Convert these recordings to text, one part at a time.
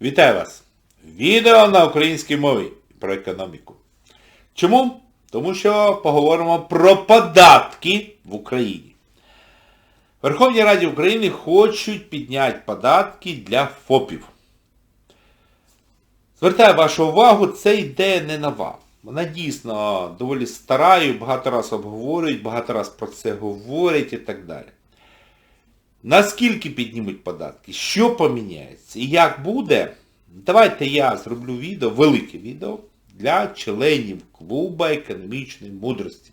Вітаю вас! Відео на українській мові про економіку. Чому? Тому що поговоримо про податки в Україні. В Верховній Раді України хочуть підняти податки для ФОПів. Звертаю вашу увагу, це ідея не нова. Вона дійсно доволі стара і багато раз обговорюють, багато раз про це говорять і так далі. Наскільки піднімуть податки, що поміняється і як буде, давайте я зроблю відео, велике відео для членів клуба економічної мудрості.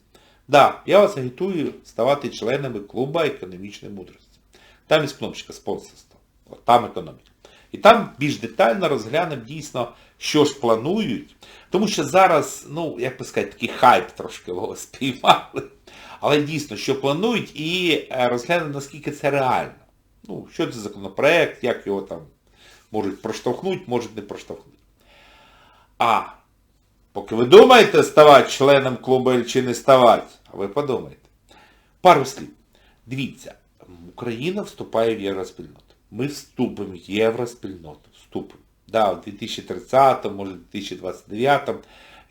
Да, я вас агітую ставати членами клуба економічної мудрості. Там є кнопочка спонсорства. Там економіка. І там більш детально розглянемо дійсно, що ж планують. Тому що зараз, ну, як би сказати, такий хайп трошки спіймали. Але дійсно, що планують, і е, розглянемо, наскільки це реально. Ну, що це законопроект, як його там можуть проштовхнути, можуть не проштовхнути. А поки ви думаєте ставати членом клубу чи не ставати, а ви подумайте. Пару слів. Дивіться, Україна вступає в євроспільноту. Ми вступимо в євроспільноту. Вступимо. Да, в 2030, може 2029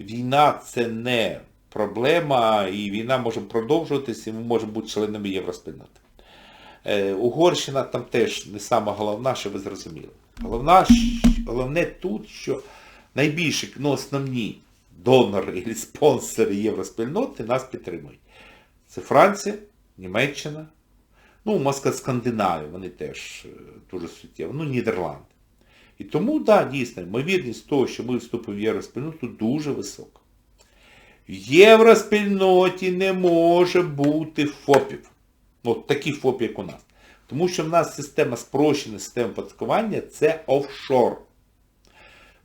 війна це не проблема, і війна може продовжуватися, і ми можемо бути членами євроспільноти. Е, Угорщина там теж не сама головна, що ви зрозуміли. Головна, головне тут, що найбільші, ну основні донори і спонсори євроспільноти нас підтримують. Це Франція, Німеччина, ну, Москва Скандинавія, вони теж е, дуже суттєво, ну, Нідерланди. І тому, так, да, дійсно, ймовірність того, що ми вступимо в євроспільноту, дуже висока. Євроспільноті не може бути ФОПів. Ну, такі ФОПи, як у нас. Тому що в нас система спрощена, система податкування це офшор.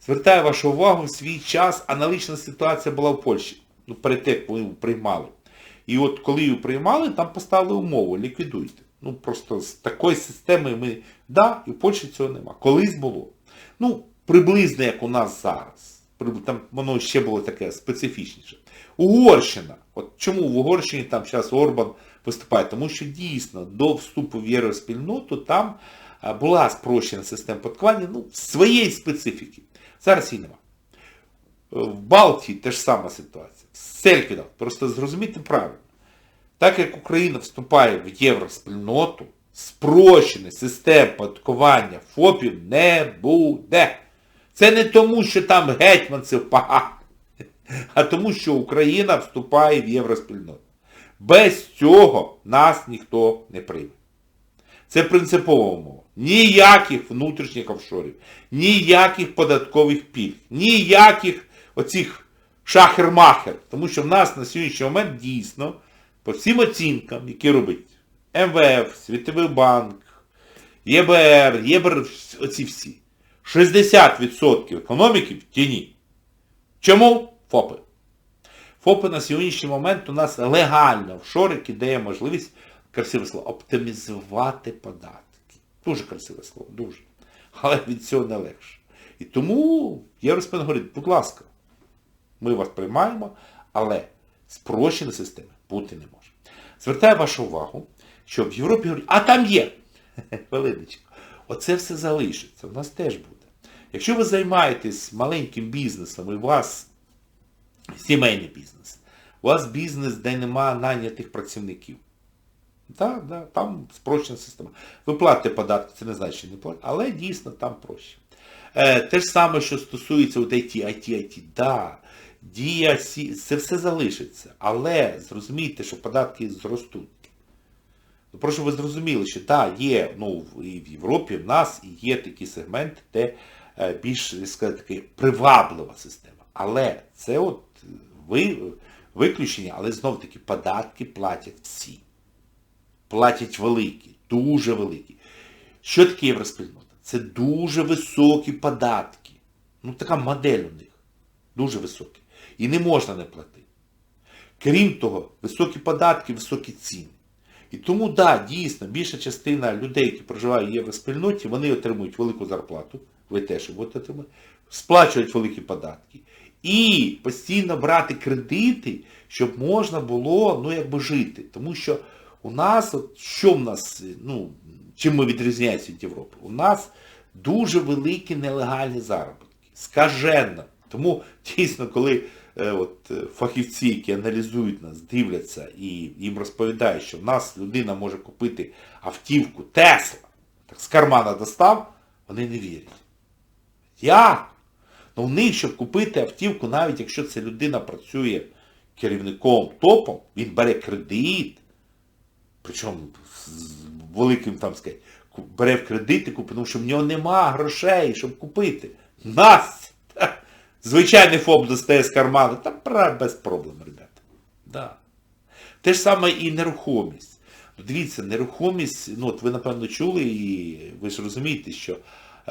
Звертаю вашу увагу, в свій час аналогічна ситуація була в Польщі. Ну, перед тим, коли її приймали. І от коли її приймали, там поставили умову, ліквідуйте. Ну, просто з такої системи ми, да, і в Польщі цього нема. Колись було. Ну, приблизно як у нас зараз. Там воно ще було таке специфічніше. Угорщина. От чому в Угорщині там зараз Орбан виступає? Тому що дійсно до вступу в євроспільноту там була спрощена система податкування, ну, своєї специфіки. Зараз її нема. Е, В Балтії теж сама ситуація. Все ліквідав. Просто зрозумійте правильно. Так як Україна вступає в євроспільноту, спрощеної системи податкування ФОПів не буде. Це не тому, що там гетьманців погано, а тому, що Україна вступає в євроспільноту. Без цього нас ніхто не прийме. Це принципова умова. Ніяких внутрішніх офшорів, ніяких податкових пільг, ніяких оцих шахер-махер. Тому що в нас на сьогоднішній момент дійсно, по всім оцінкам, які робить МВФ, Світовий банк, ЄБР, ЄБР, оці всі, 60% економіки в тіні. Чому? ФОПи. ФОПи на сьогоднішній момент у нас легально офшор, який дає можливість, красиве слово, оптимізувати податки. Дуже красиве слово, дуже. Але від цього не легше. І тому Євроспен говорить, будь ласка, ми вас приймаємо, але спрощена система бути не може. Звертаю вашу увагу, що в Європі говорять, а там є. Хвилиночку. Оце все залишиться. У нас теж буде. Якщо ви займаєтесь маленьким бізнесом і вас сімейний бізнес, у вас бізнес, де нема найнятих працівників. Так, да, там спрощена система. Ви платите податки, це не значить, що не платите, але дійсно там проще. Е, те ж саме, що стосується от IT, IT, IT, да, дія, це все залишиться. Але зрозумійте, що податки зростуть. Ну, прошу ви зрозуміли, що так, є, ну, і в Європі, в нас і є такі сегменти, де е, більш, сказати, приваблива система. Але це от ви, виключення, але знов таки податки платять всі. Платять великі, дуже великі. Що таке євроспільнота? Це дуже високі податки. Ну така модель у них. Дуже високі. І не можна не платити. Крім того, високі податки, високі ціни. І тому, да, дійсно, більша частина людей, які проживають в євроспільноті, вони отримують велику зарплату, ви теж будете отримати, сплачують великі податки. І постійно брати кредити, щоб можна було, ну, якби жити. Тому що у нас, от, що в нас, ну, чим ми відрізняємося від Європи? У нас дуже великі нелегальні заробітки. Скаженно. Тому дійсно, коли е, от, фахівці, які аналізують нас, дивляться і їм розповідають, що в нас людина може купити автівку Тесла, так з кармана достав, вони не вірять. Як? Ну в них, щоб купити автівку, навіть якщо ця людина працює керівником топом, він бере кредит, причому з великим там сказати, бере в кредити, купить, тому що в нього нема грошей, щоб купити. Нас! Звичайний ФОП достає з карману, та без проблем, ребята. Да. Те ж саме і нерухомість. Дивіться, нерухомість, ну от ви напевно чули, і ви ж розумієте, що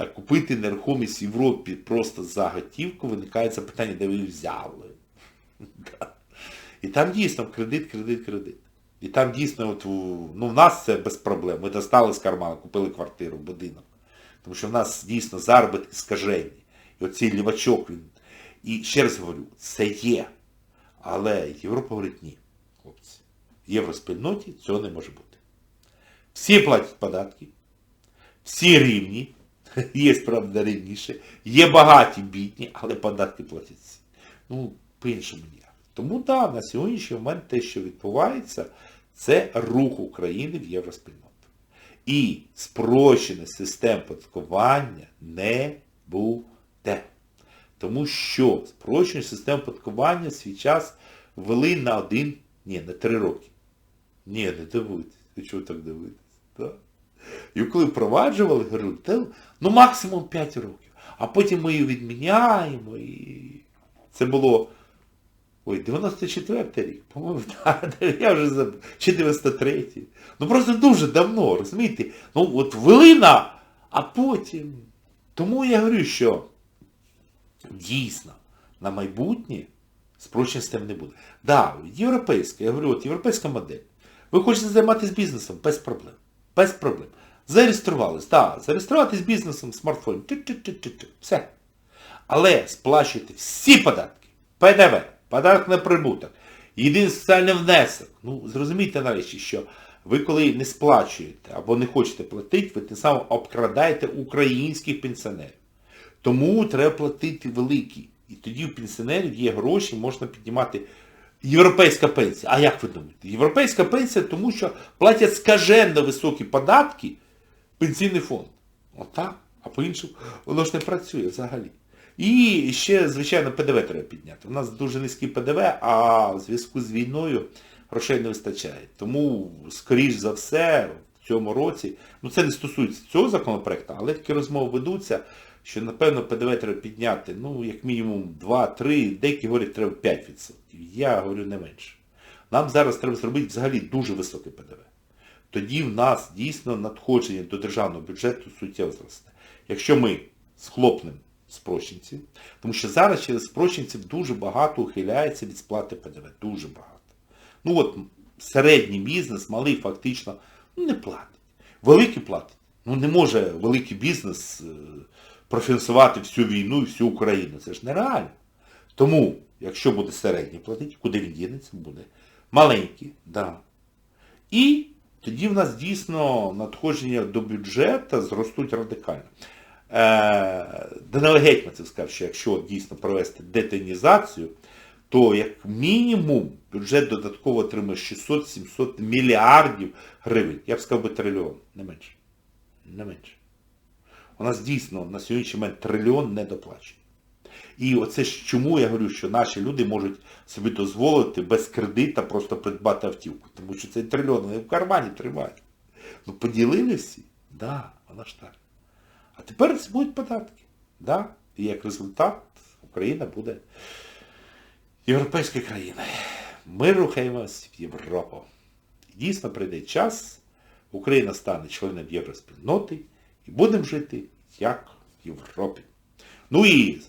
купити нерухомість в Європі просто за готівку виникає запитання, де ви взяли. І там дійсно кредит, кредит, кредит. І там дійсно, от, ну в нас це без проблем. Ми достали з кармана, купили квартиру, будинок. Тому що в нас дійсно заробітки скажені. І оцей лівачок він. І ще раз говорю, це є. Але Європа говорить ні, хлопці. В євроспільноті цього не може бути. Всі платять податки, всі рівні, є, правда, рівніше, є багаті, бідні, але податки платять всі. Ну, по-іншому ніяк. Тому так, на сьогоднішній момент те, що відбувається, це рух України в євроспільноту. І спрощених систем податкування не буде. Тому що спрощені системи податкування свій час ввели на один, ні, на три роки. Ні, не дивуйтесь. Ви чого так дивитесь? Да? І коли впроваджували, говорю, ну максимум 5 років. А потім ми її відміняємо. І це було. Ой, 94 рік, по-моєму, я вже забув. Чи 93-й. Ну просто дуже давно, розумієте? Ну от ввели а потім. Тому я говорю, що дійсно на майбутнє спрощення систем не буде. Да, європейська, я говорю, от європейська модель. Ви хочете займатися бізнесом? Без проблем. Без проблем. Зареєструвались, так, зареєструватись бізнесом, смартфон. Все. Але сплачуйте всі податки. ПДВ, податок на прибуток, єдиний соціальний внесок. Ну, зрозумійте нарешті, що ви коли не сплачуєте або не хочете платити, ви тим самим обкрадаєте українських пенсіонерів. Тому треба платити великі. І тоді у пенсіонерів є гроші, можна піднімати європейська пенсія. А як ви думаєте? Європейська пенсія, тому що платять скаженно високі податки пенсійний фонд. Отак. А по-іншому воно ж не працює взагалі. І ще, звичайно, ПДВ треба підняти. У нас дуже низький ПДВ, а в зв'язку з війною грошей не вистачає. Тому, скоріш за все, в цьому році, ну це не стосується цього законопроекту, але такі розмови ведуться, що, напевно, ПДВ треба підняти, ну, як мінімум 2-3, деякі говорять, треба 5%. Я говорю не менше. Нам зараз треба зробити взагалі дуже високий ПДВ. Тоді в нас дійсно надходження до державного бюджету суттєво зросте. Якщо ми схлопнемо спрощенці, тому що зараз через спрощенців дуже багато ухиляється від сплати ПДВ. Дуже багато. Ну от середній бізнес, малий фактично, ну не платить. Великий платить. Ну не може великий бізнес е, профінансувати всю війну і всю Україну. Це ж нереально. Тому, якщо буде середній платити, куди він дінеться, буде маленький, да. І тоді в нас дійсно надходження до бюджету зростуть радикально. Е, Данило Гетьманцев сказав, що якщо дійсно провести детонізацію, то як мінімум бюджет додатково отримає 600-700 мільярдів гривень. Я б сказав би трильйон, не менше. Не менше. У нас дійсно на сьогоднішній момент трильйон недоплачений. І оце ж чому я говорю, що наші люди можуть собі дозволити без кредита просто придбати автівку. Тому що цей трильйон вони в кармані тримають. Ну поділили всі? Да, вона ж так. А тепер це будуть податки. Да? І як результат Україна буде європейською країною. Ми рухаємось в Європу. Дійсно прийде час, Україна стане членом євроспільноти і будемо жити як в Європі. Ну і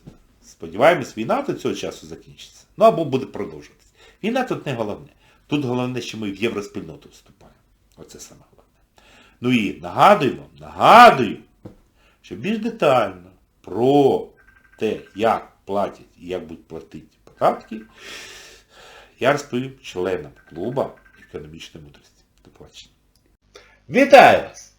сподіваємось, війна до цього часу закінчиться. Ну або буде продовжуватися. Війна тут не головне. Тут головне, що ми в євроспільноту вступаємо. Оце саме головне. Ну і нагадую вам, нагадую, що більш детально про те, як платять і як будуть платити податки, я розповім членам клуба економічної мудрості. До побачення. Вітаю вас!